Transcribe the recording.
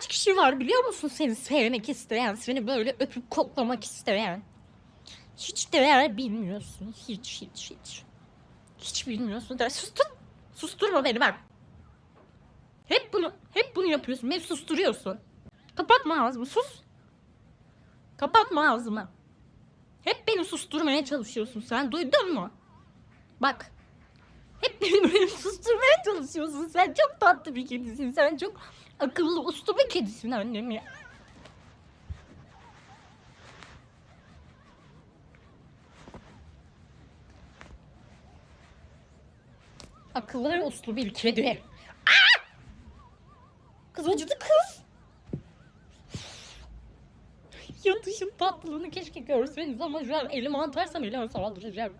Kaç kişi var biliyor musun seni sevmek isteyen, seni böyle öpüp koklamak isteyen? Hiç değer bilmiyorsun. Hiç hiç hiç. Hiç bilmiyorsun. De sustur. Susturma beni bak. Hep bunu hep bunu yapıyorsun. Beni susturuyorsun. Kapatma ağzımı sus. Kapatma ağzımı. Hep beni susturmaya çalışıyorsun sen. Duydun mu? Bak. Hep beni böyle susturmaya çalışıyorsun. Sen çok tatlı bir kedisin. Sen çok akıllı, uslu bir kedisin annem ya. Akıllı ve uslu bir kedi. Aa! Kız acıdı kız. Yatışın tatlılığını keşke görseniz ama şu an elime atarsam elime saldıracağım.